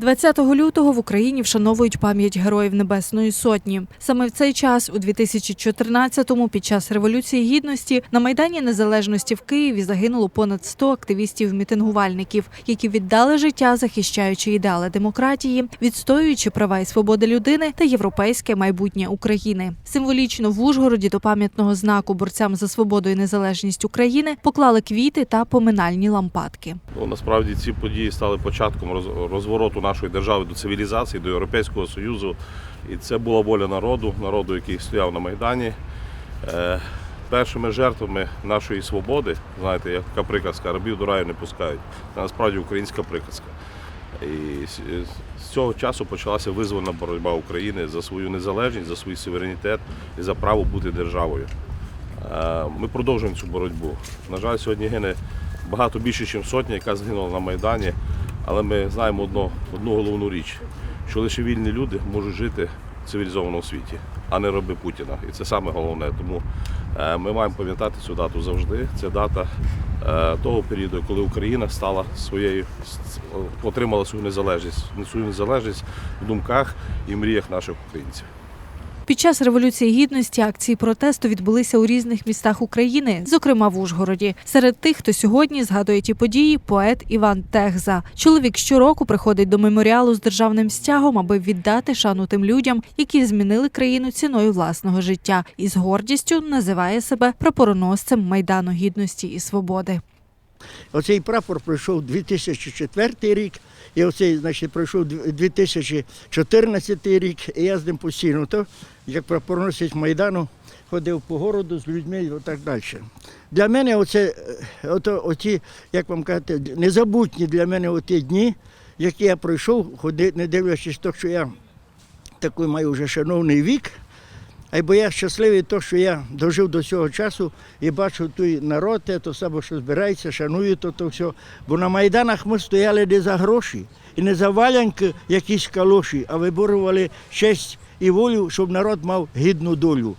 20 лютого в Україні вшановують пам'ять героїв Небесної Сотні. Саме в цей час, у 2014-му, під час революції гідності, на майдані Незалежності в Києві загинуло понад 100 активістів-мітингувальників, які віддали життя, захищаючи ідеали демократії, відстоюючи права і свободи людини та європейське майбутнє України. Символічно в Ужгороді до пам'ятного знаку борцям за свободу і незалежність України поклали квіти та поминальні лампадки. Ну, насправді ці події стали початком роз- розвороту нашої держави до цивілізації, до Європейського Союзу. І це була воля народу, народу, який стояв на Майдані. Е, першими жертвами нашої свободи, знаєте, як приказка, рабів до раю не пускають. Це насправді українська приказка. І з- з цього часу почалася визвольна боротьба України за свою незалежність, за свій суверенітет і за право бути державою. Е, Ми продовжуємо цю боротьбу. На жаль, сьогодні гине багато більше, ніж сотня, яка згинула на Майдані. Але ми знаємо одну, одну головну річ, що лише вільні люди можуть жити в цивілізованому світі, а не раби Путіна. І це саме головне. Тому е, ми маємо пам'ятати цю дату завжди. Це дата е, того періоду, коли Україна стала своєю, отримала свою незалежність, свою незалежність в думках і мріях наших українців. Під час революції гідності акції протесту відбулися у різних містах України, зокрема в Ужгороді. Серед тих, хто сьогодні згадує ті події, поет Іван Техза. Чоловік щороку приходить до меморіалу з державним стягом, аби віддати шану тим людям, які змінили країну ціною власного життя, і з гордістю називає себе прапороносцем майдану гідності і свободи. Оцей прапор пройшов 2004 рік, і оцей, значить, пройшов 2014 рік, і я з ним постійно, то як прапороносець Майдану ходив по городу з людьми і так далі. Для мене оце, е, ото, оті, як вам казати, незабутні для мене оті дні, які я пройшов, ходи- не дивлячись то, що я такий маю вже шановний вік. А бо я щасливий, то, що я дожив до цього часу і бачу той народ, то саме, що збирається, шаную то, то все. Бо на Майданах ми стояли не за гроші і не за валянки якісь калоші, а виборювали честь і волю, щоб народ мав гідну долю.